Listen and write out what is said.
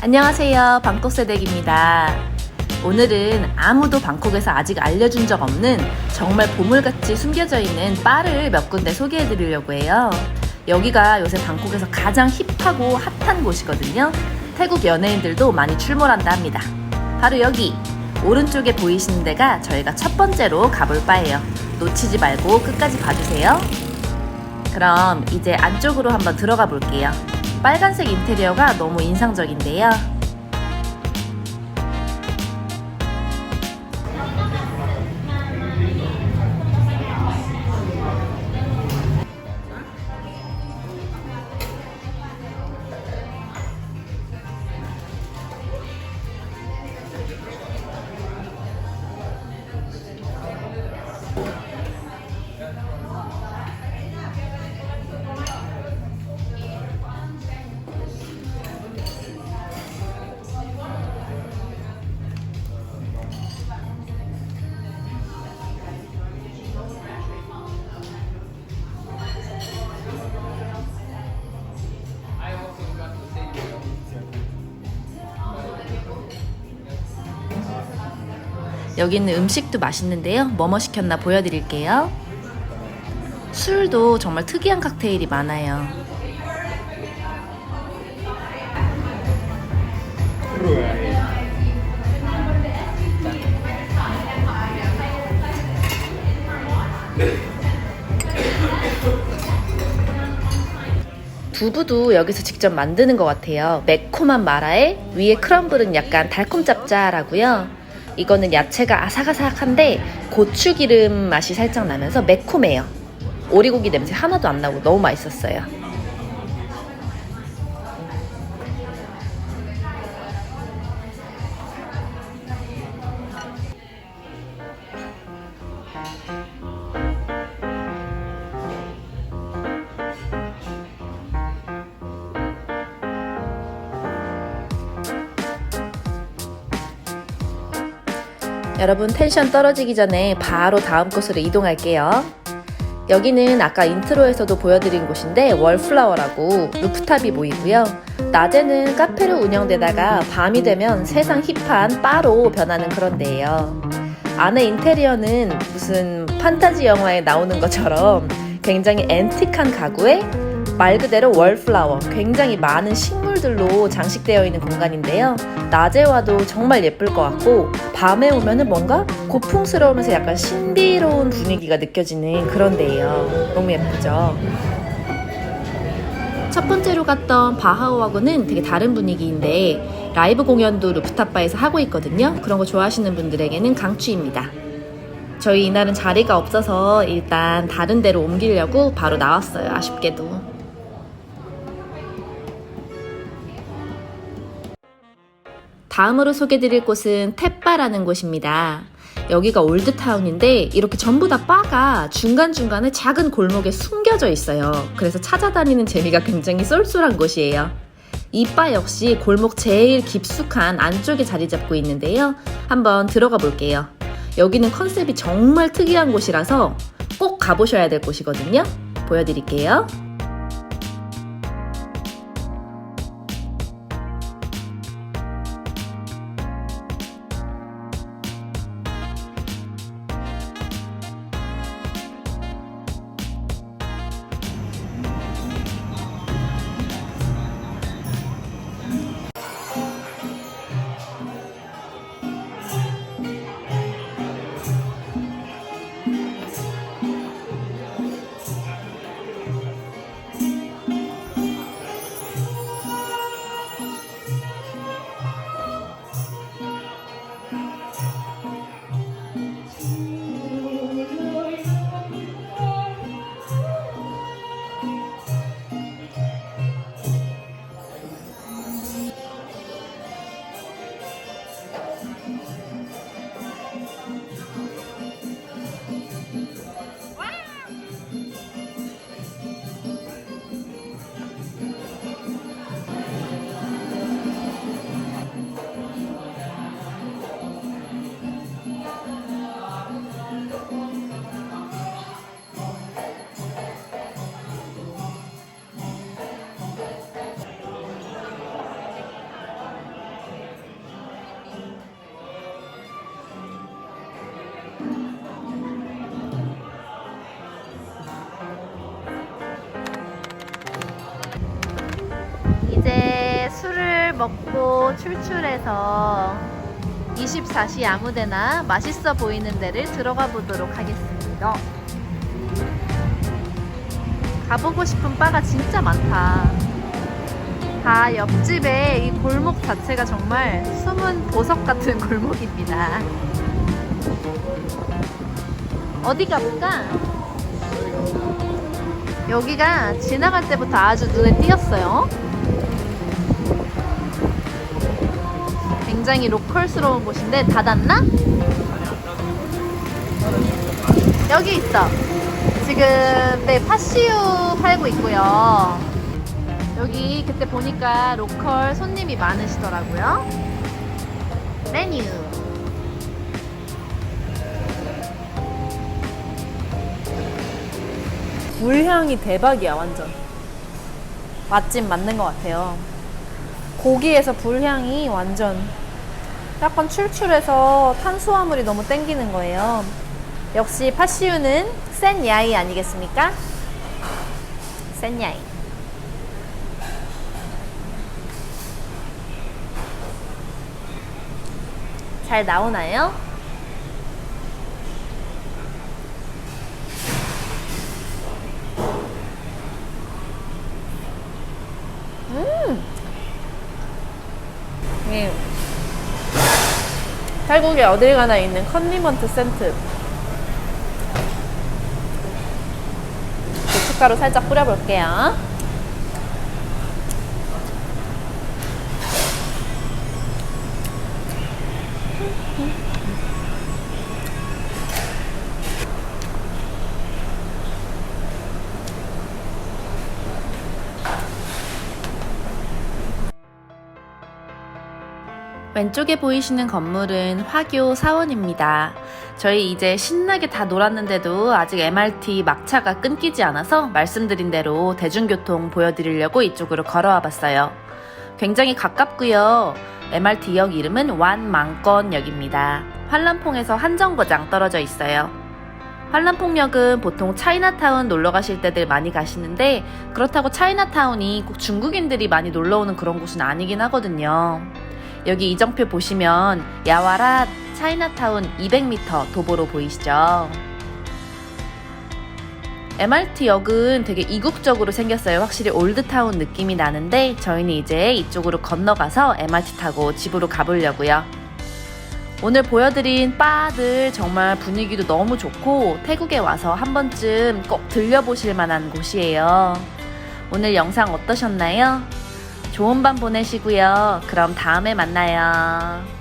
안녕하세요. 방콕세댁입니다. 오늘은 아무도 방콕에서 아직 알려준 적 없는 정말 보물같이 숨겨져 있는 바를 몇 군데 소개해 드리려고 해요. 여기가 요새 방콕에서 가장 힙하고 핫한 곳이거든요. 태국 연예인들도 많이 출몰한다 합니다. 바로 여기! 오른쪽에 보이시는 데가 저희가 첫 번째로 가볼 바예요. 놓치지 말고 끝까지 봐주세요. 그럼 이제 안쪽으로 한번 들어가 볼게요. 빨간색 인테리어가 너무 인상적인데요. 여기는 음식도 맛있는데요. 뭐뭐 시켰나 보여드릴게요. 술도 정말 특이한 칵테일이 많아요. 두부도 여기서 직접 만드는 것 같아요. 매콤한 마라에 위에 크럼블은 약간 달콤 짭짤하고요. 이거는 야채가 아삭아삭한데 고추기름 맛이 살짝 나면서 매콤해요. 오리고기 냄새 하나도 안 나고 너무 맛있었어요. 여러분 텐션 떨어지기 전에 바로 다음 곳으로 이동할게요. 여기는 아까 인트로에서도 보여드린 곳인데 월플라워라고 루프탑이 보이고요. 낮에는 카페로 운영되다가 밤이 되면 세상 힙한 바로 변하는 그런 데예요. 안에 인테리어는 무슨 판타지 영화에 나오는 것처럼 굉장히 앤틱한 가구에 말 그대로 월플라워, 굉장히 많은 식물들로 장식되어 있는 공간인데요. 낮에 와도 정말 예쁠 것 같고, 밤에 오면은 뭔가 고풍스러우면서 약간 신비로운 분위기가 느껴지는 그런 데예요. 너무 예쁘죠? 첫 번째로 갔던 바하오하고는 되게 다른 분위기인데, 라이브 공연도 루프탑 바에서 하고 있거든요. 그런 거 좋아하시는 분들에게는 강추입니다. 저희 이날은 자리가 없어서 일단 다른 데로 옮기려고 바로 나왔어요. 아쉽게도. 다음으로 소개드릴 곳은 탭바라는 곳입니다. 여기가 올드타운인데 이렇게 전부 다 바가 중간중간에 작은 골목에 숨겨져 있어요. 그래서 찾아다니는 재미가 굉장히 쏠쏠한 곳이에요. 이 바 역시 골목 제일 깊숙한 안쪽에 자리 잡고 있는데요. 한번 들어가 볼게요. 여기는 컨셉이 정말 특이한 곳이라서 꼭 가보셔야 될 곳이거든요. 보여드릴게요. 먹고 출출해서 24시 아무데나 맛있어 보이는 데를 들어가 보도록 하겠습니다. 가보고 싶은 바가 진짜 많다. 다 옆집에 이 골목 자체가 정말 숨은 보석 같은 골목입니다. 어디 가볼까? 여기가 지나갈 때부터 아주 눈에 띄었어요. 굉장히 로컬스러운 곳인데 닫았나? 여기 있어. 지금 네 파시우 팔고 있고요. 여기 그때 보니까 로컬 손님이 많으시더라고요. 메뉴. 물향이 대박이야 완전. 맛집 맞는 것 같아요. 고기에서 불향이 완전 약간 출출해서 탄수화물이 너무 땡기는 거예요. 역시 파시우는 센 야이 아니겠습니까? 센 야이. 잘 나오나요? 음! 예. 탈국에 어딜 가나 있는 컨디먼트 센트. 고춧가루 살짝 뿌려볼게요. 왼쪽에 보이시는 건물은 화교 사원입니다. 저희 이제 신나게 다 놀았는데도 아직 MRT 막차가 끊기지 않아서 말씀드린 대로 대중교통 보여드리려고 이쪽으로 걸어와 봤어요. 굉장히 가깝고요. MRT역 이름은 완망권역입니다. 환란퐁에서 한정거장 떨어져 있어요. 환란퐁역은 보통 차이나타운 놀러 가실 때들 많이 가시는데 그렇다고 차이나타운이 꼭 중국인들이 많이 놀러 오는 그런 곳은 아니긴 하거든요. 여기 이정표 보시면 야와라 차이나타운 200m 도보로 보이시죠? MRT역은 되게 이국적으로 생겼어요. 확실히 올드타운 느낌이 나는데 저희는 이제 이쪽으로 건너가서 MRT 타고 집으로 가보려고요. 오늘 보여드린 바들 정말 분위기도 너무 좋고 태국에 와서 한 번쯤 꼭 들려보실 만한 곳이에요. 오늘 영상 어떠셨나요? 좋은 밤 보내시고요. 그럼 다음에 만나요.